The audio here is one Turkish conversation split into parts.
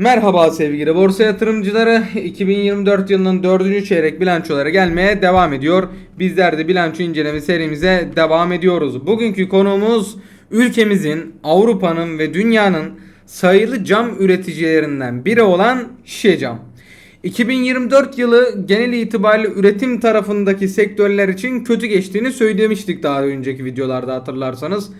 Merhaba sevgili borsa yatırımcıları. 2024 yılının 4. çeyrek bilançoları gelmeye devam ediyor. Bizler de bilanço inceleme serimize devam ediyoruz. Bugünkü konuğumuz ülkemizin, Avrupa'nın ve dünyanın sayılı cam üreticilerinden biri olan Şişe Cam. 2024 yılı genel itibariyle üretim tarafındaki sektörler için kötü geçtiğini söylemiştik daha önceki videolarda hatırlarsanız.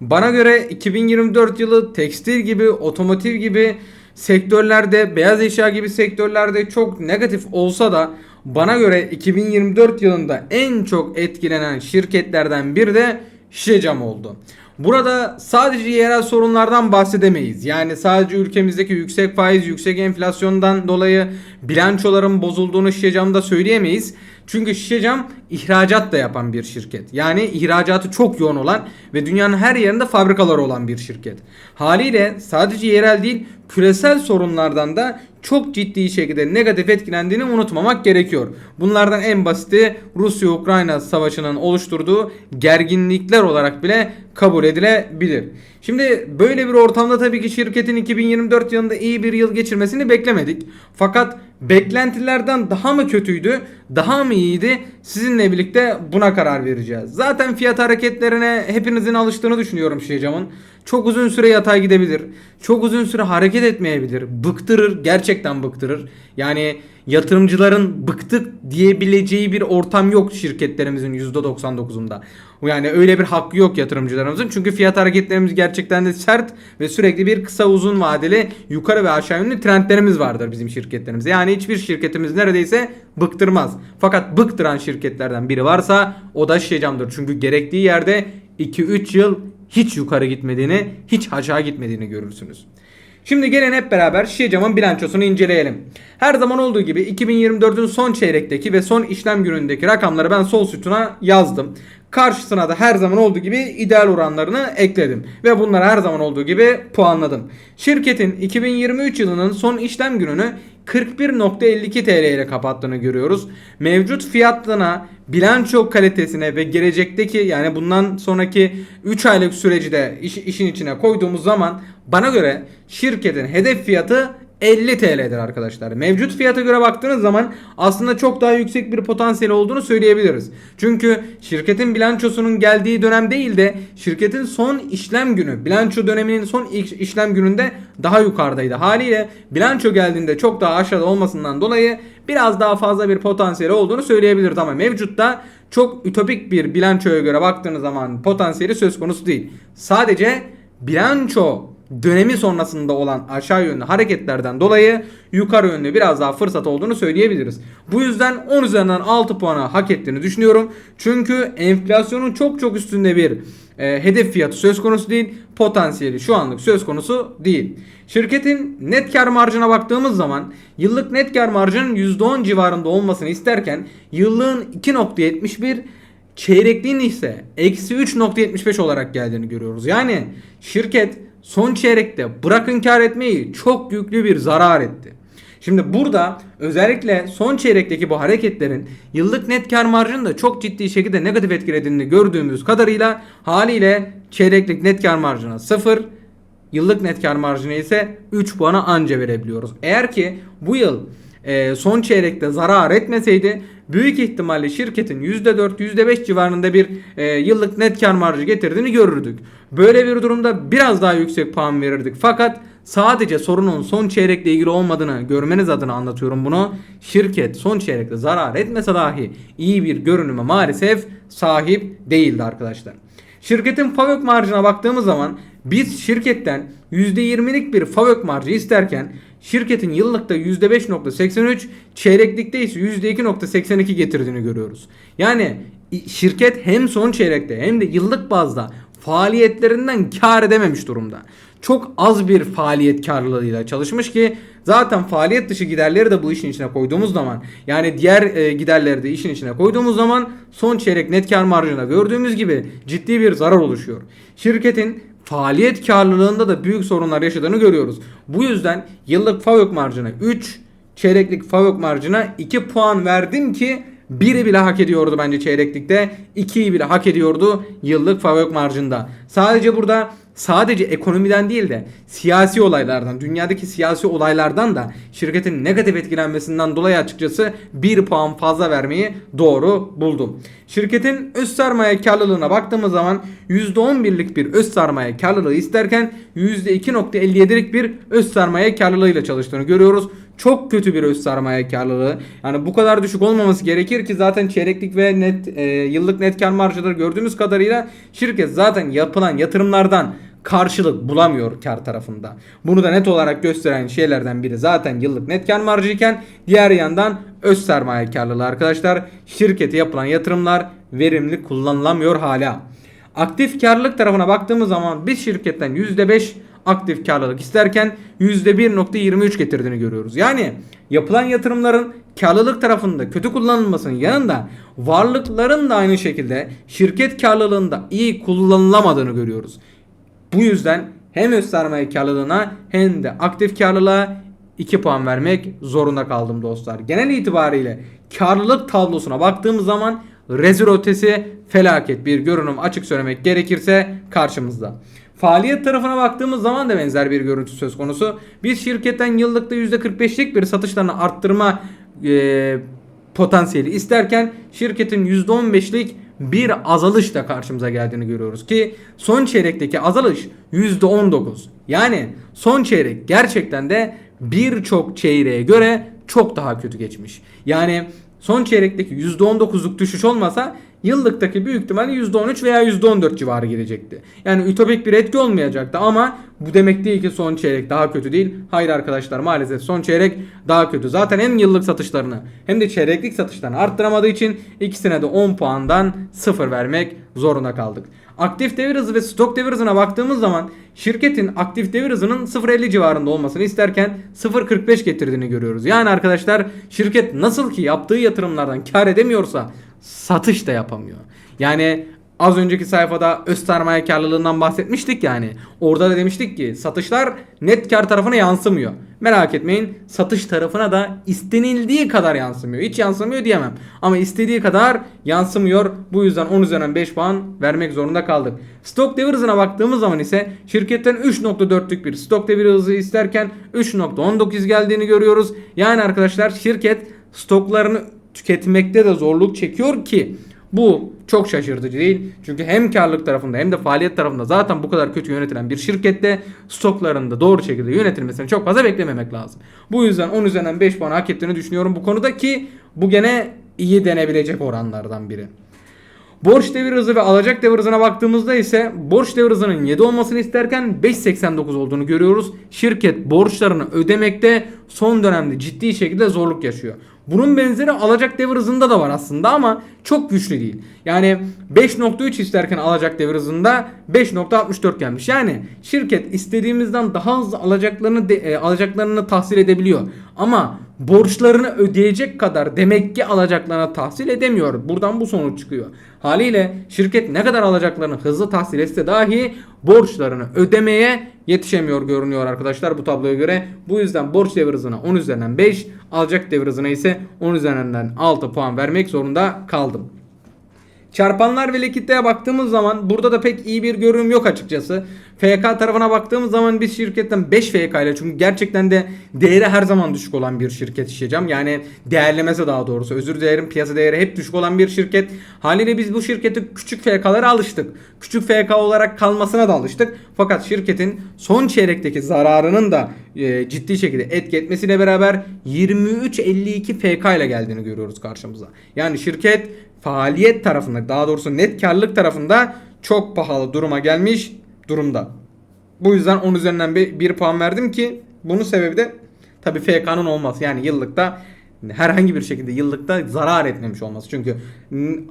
Bana göre 2024 yılı tekstil gibi, otomotiv gibi sektörlerde, beyaz eşya gibi sektörlerde çok negatif olsa da bana göre 2024 yılında en çok etkilenen şirketlerden biri de Şişe Cam oldu. Burada sadece yerel sorunlardan bahsedemeyiz. Yani sadece ülkemizdeki yüksek faiz, yüksek enflasyondan dolayı bilançoların bozulduğunu Şişe Cam'da söyleyemeyiz. Çünkü Şişe Cam ihracat da yapan bir şirket. Yani ihracatı çok yoğun olan ve dünyanın her yerinde fabrikaları olan bir şirket. Haliyle sadece yerel değil küresel sorunlardan da çok ciddi şekilde negatif etkilendiğini unutmamak gerekiyor. Bunlardan en basiti Rusya-Ukrayna savaşının oluşturduğu gerginlikler olarak bile kabul edilebilir. Şimdi böyle bir ortamda tabii ki şirketin 2024 yılında iyi bir yıl geçirmesini beklemedik. Fakat beklentilerden daha mı kötüydü, daha mı iyiydi? Sizinle birlikte buna karar vereceğiz. Zaten fiyat hareketlerine hepinizin alıştığını düşünüyorum Şişecam'ın. Çok uzun süre yatay gidebilir. Çok uzun süre hareket etmeyebilir. Bıktırır. Gerçekten bıktırır. Yani yatırımcıların bıktık diyebileceği bir ortam yok şirketlerimizin %99'unda. Yani öyle bir hakkı yok yatırımcılarımızın. Çünkü fiyat hareketlerimiz gerçekten de sert ve sürekli bir kısa uzun vadeli yukarı ve aşağı yönlü trendlerimiz vardır bizim şirketlerimizde. Yani hiçbir şirketimiz neredeyse bıktırmaz. Fakat bıktıran şirketlerden biri varsa o da Şişecam'dır. Çünkü gerektiği yerde 2-3 yıl hiç yukarı gitmediğini, hiç aşağı gitmediğini görürsünüz. Şimdi gelin hep beraber Şişecam'ın bilançosunu inceleyelim. Her zaman olduğu gibi 2024'ün son çeyrekteki ve son işlem günündeki rakamları ben sol sütuna yazdım. Karşısına da her zaman olduğu gibi ideal oranlarını ekledim. Ve bunları her zaman olduğu gibi puanladım. Şirketin 2023 yılının son işlem gününü 41.52 TL ile kapattığını görüyoruz. Mevcut fiyatlarına, bilanço kalitesine ve gelecekteki yani bundan sonraki 3 aylık süreci de iş, işin içine koyduğumuz zaman bana göre şirketin hedef fiyatı 50 TL'dir arkadaşlar. Mevcut fiyata göre baktığınız zaman aslında çok daha yüksek bir potansiyel olduğunu söyleyebiliriz. Çünkü şirketin bilançosunun geldiği dönem değil de şirketin son işlem günü, bilanço döneminin son iş- işlem gününde daha yukarıdaydı. Haliyle bilanço geldiğinde çok daha aşağıda olmasından dolayı biraz daha fazla bir potansiyeli olduğunu söyleyebiliriz ama mevcutta çok ütopik bir bilançoya göre baktığınız zaman potansiyeli söz konusu değil. Sadece bilanço dönemi sonrasında olan aşağı yönlü hareketlerden dolayı yukarı yönlü biraz daha fırsat olduğunu söyleyebiliriz. Bu yüzden 10 üzerinden 6 puana hak ettiğini düşünüyorum. Çünkü enflasyonun çok çok üstünde bir e, hedef fiyatı söz konusu değil. Potansiyeli şu anlık söz konusu değil. Şirketin net kar marjına baktığımız zaman yıllık net kar marjının %10 civarında olmasını isterken yıllığın 2.71 çeyrekliğin ise eksi 3.75 olarak geldiğini görüyoruz. Yani şirket son çeyrekte bırakın kar etmeyi çok yüklü bir zarar etti. Şimdi burada özellikle son çeyrekteki bu hareketlerin yıllık net kar marjını da çok ciddi şekilde negatif etkilediğini gördüğümüz kadarıyla haliyle çeyreklik net kar marjına 0, yıllık net kar marjına ise 3 puana anca verebiliyoruz. Eğer ki bu yıl e, son çeyrekte zarar etmeseydi büyük ihtimalle şirketin %4 %5 civarında bir e, yıllık net kar marjı getirdiğini görürdük. Böyle bir durumda biraz daha yüksek puan verirdik. Fakat sadece sorunun son çeyrekle ilgili olmadığını görmeniz adına anlatıyorum bunu. Şirket son çeyrekte zarar etmese dahi iyi bir görünüme maalesef sahip değildi arkadaşlar. Şirketin FAVÖK marjına baktığımız zaman biz şirketten %20'lik bir FAVÖK marjı isterken şirketin yıllıkta %5.83 çeyreklikte ise %2.82 getirdiğini görüyoruz. Yani şirket hem son çeyrekte hem de yıllık bazda faaliyetlerinden kar edememiş durumda. Çok az bir faaliyet karlılığıyla çalışmış ki zaten faaliyet dışı giderleri de bu işin içine koyduğumuz zaman yani diğer e, giderleri de işin içine koyduğumuz zaman son çeyrek net kar marjına gördüğümüz gibi ciddi bir zarar oluşuyor. Şirketin faaliyet karlılığında da büyük sorunlar yaşadığını görüyoruz. Bu yüzden yıllık FAVÖK marjına 3, çeyreklik FAVÖK marjına 2 puan verdim ki biri bile hak ediyordu bence çeyreklikte. 2'yi bile hak ediyordu yıllık FAVÖK marjında. Sadece burada sadece ekonomiden değil de siyasi olaylardan, dünyadaki siyasi olaylardan da şirketin negatif etkilenmesinden dolayı açıkçası 1 puan fazla vermeyi doğru buldum. Şirketin öz sermaye karlılığına baktığımız zaman %11'lik bir öz sermaye karlılığı isterken %2.57'lik bir öz sermaye karlılığıyla çalıştığını görüyoruz. Çok kötü bir öz sermaye karlılığı. Yani bu kadar düşük olmaması gerekir ki zaten çeyreklik ve net e, yıllık net kar marjları gördüğümüz kadarıyla şirket zaten yapılan yatırımlardan karşılık bulamıyor kar tarafında. Bunu da net olarak gösteren şeylerden biri zaten yıllık net kar marjı iken diğer yandan öz sermaye karlılığı arkadaşlar. Şirkete yapılan yatırımlar verimli kullanılamıyor hala. Aktif karlılık tarafına baktığımız zaman biz şirketten %5 aktif karlılık isterken %1.23 getirdiğini görüyoruz. Yani yapılan yatırımların karlılık tarafında kötü kullanılmasının yanında varlıkların da aynı şekilde şirket karlılığında iyi kullanılamadığını görüyoruz. Bu yüzden hem öz sermaye karlılığına hem de aktif karlılığa 2 puan vermek zorunda kaldım dostlar. Genel itibariyle karlılık tablosuna baktığımız zaman rezil ötesi felaket bir görünüm açık söylemek gerekirse karşımızda. Faaliyet tarafına baktığımız zaman da benzer bir görüntü söz konusu. Biz şirketten yıllıkta %45'lik bir satışlarını arttırma e, potansiyeli isterken şirketin %15'lik bir azalış da karşımıza geldiğini görüyoruz ki son çeyrekteki azalış %19. Yani son çeyrek gerçekten de birçok çeyreğe göre çok daha kötü geçmiş. Yani son çeyrekteki %19'luk düşüş olmasa yıllıktaki büyük ihtimalle %13 veya %14 civarı gelecekti. Yani ütopik bir etki olmayacaktı ama bu demek değil ki son çeyrek daha kötü değil. Hayır arkadaşlar maalesef son çeyrek daha kötü. Zaten hem yıllık satışlarını hem de çeyreklik satışlarını arttıramadığı için ikisine de 10 puandan 0 vermek zorunda kaldık. Aktif devir hızı ve stok devir hızına baktığımız zaman şirketin aktif devir hızının 0.50 civarında olmasını isterken 0.45 getirdiğini görüyoruz. Yani arkadaşlar şirket nasıl ki yaptığı yatırımlardan kar edemiyorsa satış da yapamıyor. Yani az önceki sayfada öz sermaye karlılığından bahsetmiştik yani. Orada da demiştik ki satışlar net kar tarafına yansımıyor. Merak etmeyin satış tarafına da istenildiği kadar yansımıyor. Hiç yansımıyor diyemem. Ama istediği kadar yansımıyor. Bu yüzden 10 üzerinden 5 puan vermek zorunda kaldık. Stok devir hızına baktığımız zaman ise şirketten 3.4'lük bir stok devir hızı isterken 3.19 geldiğini görüyoruz. Yani arkadaşlar şirket stoklarını tüketmekte de zorluk çekiyor ki bu çok şaşırtıcı değil. Çünkü hem karlılık tarafında hem de faaliyet tarafında zaten bu kadar kötü yönetilen bir şirkette stoklarını da doğru şekilde yönetilmesini çok fazla beklememek lazım. Bu yüzden 10 üzerinden 5 puan hak ettiğini düşünüyorum bu konuda ki bu gene iyi denebilecek oranlardan biri. Borç devir hızı ve alacak devir hızına baktığımızda ise borç devir hızının 7 olmasını isterken 5.89 olduğunu görüyoruz. Şirket borçlarını ödemekte son dönemde ciddi şekilde zorluk yaşıyor. Bunun benzeri alacak devir hızında da var aslında ama çok güçlü değil. Yani 5.3 isterken alacak devir hızında 5.64 gelmiş. Yani şirket istediğimizden daha hızlı alacaklarını de, e, alacaklarını tahsil edebiliyor. Ama borçlarını ödeyecek kadar demek ki alacaklarını tahsil edemiyor. Buradan bu sonuç çıkıyor. Haliyle şirket ne kadar alacaklarını hızlı tahsil etse dahi borçlarını ödemeye yetişemiyor görünüyor arkadaşlar bu tabloya göre. Bu yüzden borç devir hızına 10 üzerinden 5, alacak devir hızına ise 10 üzerinden 6 puan vermek zorunda kaldım. Çarpanlar ve likiditeye baktığımız zaman burada da pek iyi bir görünüm yok açıkçası. FK tarafına baktığımız zaman biz şirketten 5 FK ile çünkü gerçekten de değeri her zaman düşük olan bir şirket işleyeceğim. Yani değerlemesi daha doğrusu özür dilerim piyasa değeri hep düşük olan bir şirket. Haliyle biz bu şirketi küçük FK'lara alıştık. Küçük FK olarak kalmasına da alıştık. Fakat şirketin son çeyrekteki zararının da e, ciddi şekilde etki etmesiyle beraber 23.52 FK ile geldiğini görüyoruz karşımıza. Yani şirket faaliyet tarafında daha doğrusu net karlılık tarafında çok pahalı duruma gelmiş durumda. Bu yüzden 10 üzerinden bir, bir puan verdim ki bunun sebebi de tabii FK'nın olması. Yani yıllıkta herhangi bir şekilde yıllıkta zarar etmemiş olması. Çünkü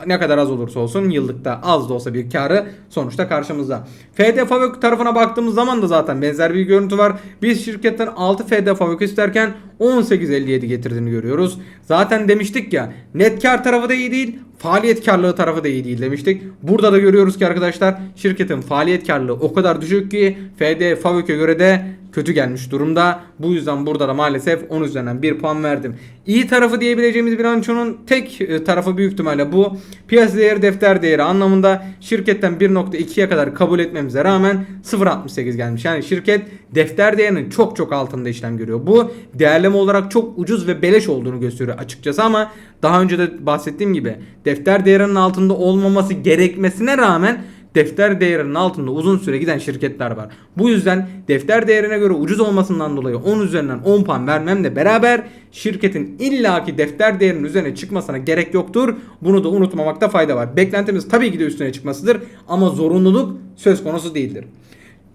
ne kadar az olursa olsun yıllıkta az da olsa bir karı sonuçta karşımızda. FD Favök tarafına baktığımız zaman da zaten benzer bir görüntü var. Biz şirketten 6 FD Favök isterken 18.57 getirdiğini görüyoruz. Zaten demiştik ya net kar tarafı da iyi değil Faaliyet karlılığı tarafı da iyi değil demiştik. Burada da görüyoruz ki arkadaşlar şirketin faaliyet karlılığı o kadar düşük ki FD Favök'e göre de kötü gelmiş durumda. Bu yüzden burada da maalesef 10 üzerinden 1 puan verdim. İyi tarafı diyebileceğimiz bilançonun tek e, tarafı büyük ihtimalle bu. Piyasa değeri defter değeri anlamında şirketten 1.2'ye kadar kabul etmemize rağmen 0.68 gelmiş. Yani şirket defter değerinin çok çok altında işlem görüyor. Bu değerleme olarak çok ucuz ve beleş olduğunu gösteriyor açıkçası ama daha önce de bahsettiğim gibi defter değerinin altında olmaması gerekmesine rağmen defter değerinin altında uzun süre giden şirketler var. Bu yüzden defter değerine göre ucuz olmasından dolayı 10 üzerinden 10 puan vermemle beraber şirketin illaki defter değerinin üzerine çıkmasına gerek yoktur. Bunu da unutmamakta fayda var. Beklentimiz tabii ki de üstüne çıkmasıdır ama zorunluluk söz konusu değildir.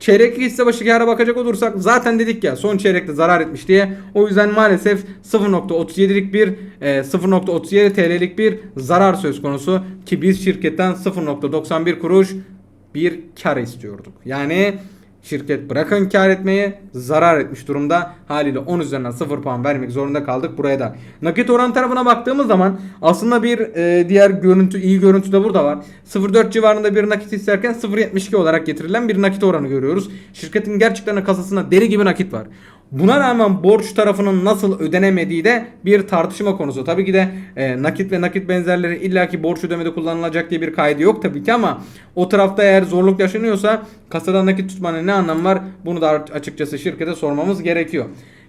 Çeyrek hisse başı kâra bakacak olursak zaten dedik ya son çeyrekte zarar etmiş diye. O yüzden maalesef 0.37'lik bir e, 0.37 TL'lik bir zarar söz konusu ki biz şirketten 0.91 kuruş bir kar istiyorduk. Yani şirket bırakın kar etmeyi zarar etmiş durumda. Haliyle 10 üzerinden 0 puan vermek zorunda kaldık buraya da. Nakit oran tarafına baktığımız zaman aslında bir e, diğer görüntü iyi görüntü de burada var. 0.4 civarında bir nakit isterken 0.72 olarak getirilen bir nakit oranı görüyoruz. Şirketin gerçekten kasasında deli gibi nakit var. Buna rağmen borç tarafının nasıl ödenemediği de bir tartışma konusu. Tabii ki de e, nakit ve nakit benzerleri illaki borç ödemede kullanılacak diye bir kaydı yok tabii ki ama o tarafta eğer zorluk yaşanıyorsa kasada nakit tutmanın ne anlamı var? Bunu da açıkçası şirkete sormamız gerekiyor.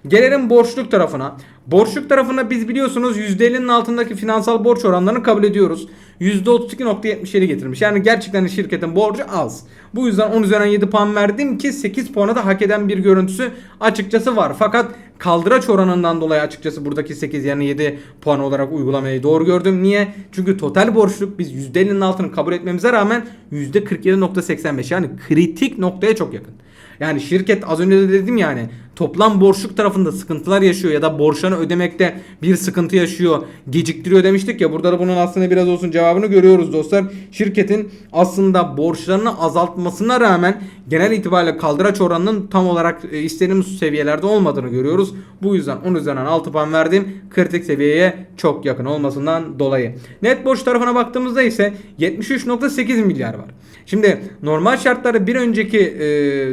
Gelelim borçluk tarafına. Borçluk tarafına biz biliyorsunuz %50'nin altındaki finansal borç oranlarını kabul ediyoruz. %32.77 getirmiş. Yani gerçekten şirketin borcu az. Bu yüzden 10 üzerinden 7 puan verdim ki 8 puanı da hak eden bir görüntüsü açıkçası var. Fakat kaldıraç oranından dolayı açıkçası buradaki 8 yani 7 puan olarak uygulamayı doğru gördüm. Niye? Çünkü total borçluk biz %50'nin altını kabul etmemize rağmen %47.85 yani kritik noktaya çok yakın. Yani şirket az önce de dedim yani toplam borçluk tarafında sıkıntılar yaşıyor ya da borçlarını ödemekte bir sıkıntı yaşıyor. Geciktiriyor demiştik ya burada da bunun aslında biraz olsun cevabını görüyoruz dostlar. Şirketin aslında borçlarını azaltmasına rağmen genel itibariyle kaldıraç oranının tam olarak e, istediğimiz seviyelerde olmadığını görüyoruz. Bu yüzden 10 üzerinden 6 puan verdim. Kritik seviyeye çok yakın olmasından dolayı. Net borç tarafına baktığımızda ise 73.8 milyar var. Şimdi normal şartlarda bir önceki e,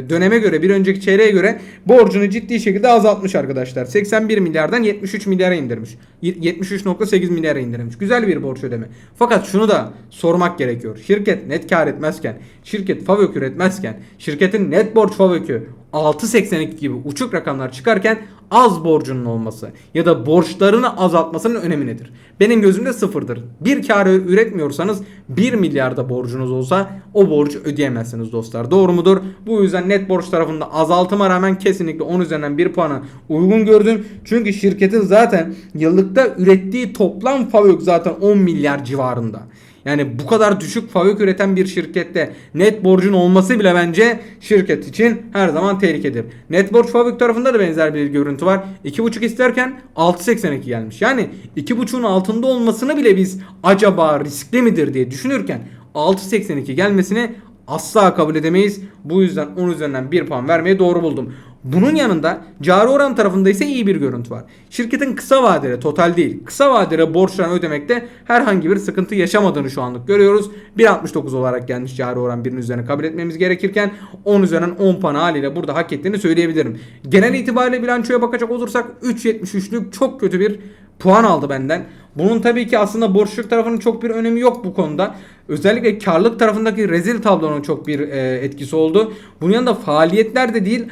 döneme göre bir önceki çeyreğe göre borcunu ciddi şekilde azaltmış arkadaşlar. 81 milyardan 73 milyara indirmiş. 73.8 milyara indirmiş. Güzel bir borç ödeme. Fakat şunu da sormak gerekiyor. Şirket net kar etmezken, şirket FAVÖK üretmezken, şirketin net borç FAVÖK'ü 6.82 gibi uçuk rakamlar çıkarken az borcunun olması ya da borçlarını azaltmasının önemi nedir? Benim gözümde sıfırdır. Bir kar üretmiyorsanız 1 milyarda borcunuz olsa o borcu ödeyemezsiniz dostlar. Doğru mudur? Bu yüzden net borç tarafında azaltıma rağmen kesinlikle 10 üzerinden 1 puanı uygun gördüm. Çünkü şirketin zaten yıllıkta ürettiği toplam FAVÖK zaten 10 milyar civarında. Yani bu kadar düşük fabrik üreten bir şirkette net borcun olması bile bence şirket için her zaman tehlikedir. Net borç fabrik tarafında da benzer bir görüntü var. 2.5 isterken 6.82 gelmiş. Yani 2.5'un altında olmasını bile biz acaba riskli midir diye düşünürken 6.82 gelmesini asla kabul edemeyiz. Bu yüzden 10 üzerinden 1 puan vermeyi doğru buldum. Bunun yanında cari oran tarafında ise iyi bir görüntü var. Şirketin kısa vadeli, total değil, kısa vadeli borçlarını ödemekte herhangi bir sıkıntı yaşamadığını şu anlık görüyoruz. 1.69 olarak gelmiş cari oran birinin üzerine kabul etmemiz gerekirken 10 üzerinden 10 puan haliyle burada hak ettiğini söyleyebilirim. Genel itibariyle bilançoya bakacak olursak 3.73'lük çok kötü bir puan aldı benden. Bunun tabii ki aslında borçluk tarafının çok bir önemi yok bu konuda. Özellikle karlılık tarafındaki rezil tablonun çok bir e, etkisi oldu. Bunun yanında faaliyetler de değil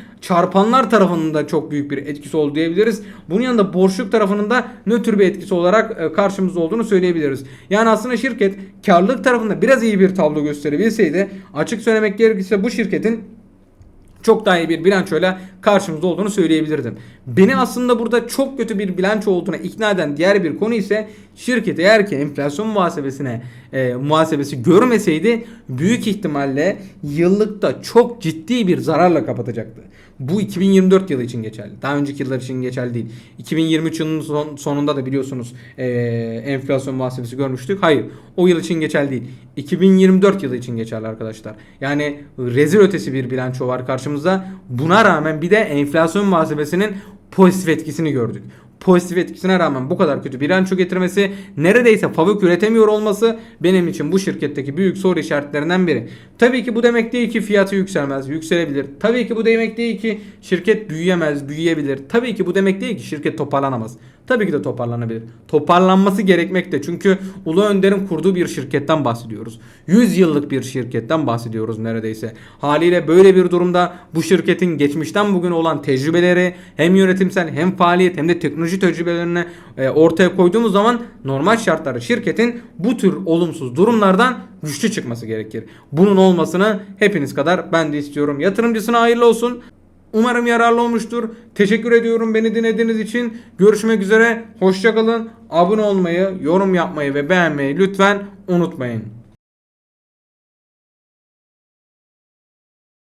çarpanlar tarafının da çok büyük bir etkisi oldu diyebiliriz. Bunun yanında borçluk tarafının da nötr bir etkisi olarak e, karşımızda olduğunu söyleyebiliriz. Yani aslında şirket karlılık tarafında biraz iyi bir tablo gösterebilseydi açık söylemek gerekirse bu şirketin çok daha iyi bir bilançoyla karşımızda olduğunu söyleyebilirdim. Beni aslında burada çok kötü bir bilanço olduğuna ikna eden diğer bir konu ise şirket eğer ki enflasyon muhasebesine e, muhasebesi görmeseydi büyük ihtimalle yıllıkta çok ciddi bir zararla kapatacaktı. Bu 2024 yılı için geçerli. Daha önceki yıllar için geçerli değil. 2023 yılının son, sonunda da biliyorsunuz e, enflasyon muhasebesi görmüştük. Hayır. O yıl için geçerli değil. 2024 yılı için geçerli arkadaşlar. Yani rezil ötesi bir bilanço var karşımızda. Buna rağmen bir de enflasyon muhasebesinin pozitif etkisini gördük. pozitif etkisine rağmen bu kadar kötü bilanço getirmesi, neredeyse fabrik üretemiyor olması benim için bu şirketteki büyük soru işaretlerinden biri. Tabii ki bu demek değil ki fiyatı yükselmez, yükselebilir. Tabii ki bu demek değil ki şirket büyüyemez, büyüyebilir. Tabii ki bu demek değil ki şirket toparlanamaz. Tabii ki de toparlanabilir. Toparlanması gerekmekte. Çünkü Ulu Önder'in kurduğu bir şirketten bahsediyoruz. 100 yıllık bir şirketten bahsediyoruz neredeyse. Haliyle böyle bir durumda bu şirketin geçmişten bugün olan tecrübeleri hem yönetimsel hem faaliyet hem de teknoloji tecrübelerini e, ortaya koyduğumuz zaman normal şartlarda şirketin bu tür olumsuz durumlardan güçlü çıkması gerekir. Bunun olmasını hepiniz kadar ben de istiyorum. Yatırımcısına hayırlı olsun. Umarım yararlı olmuştur. Teşekkür ediyorum beni dinlediğiniz için. Görüşmek üzere. Hoşçakalın. Abone olmayı, yorum yapmayı ve beğenmeyi lütfen unutmayın.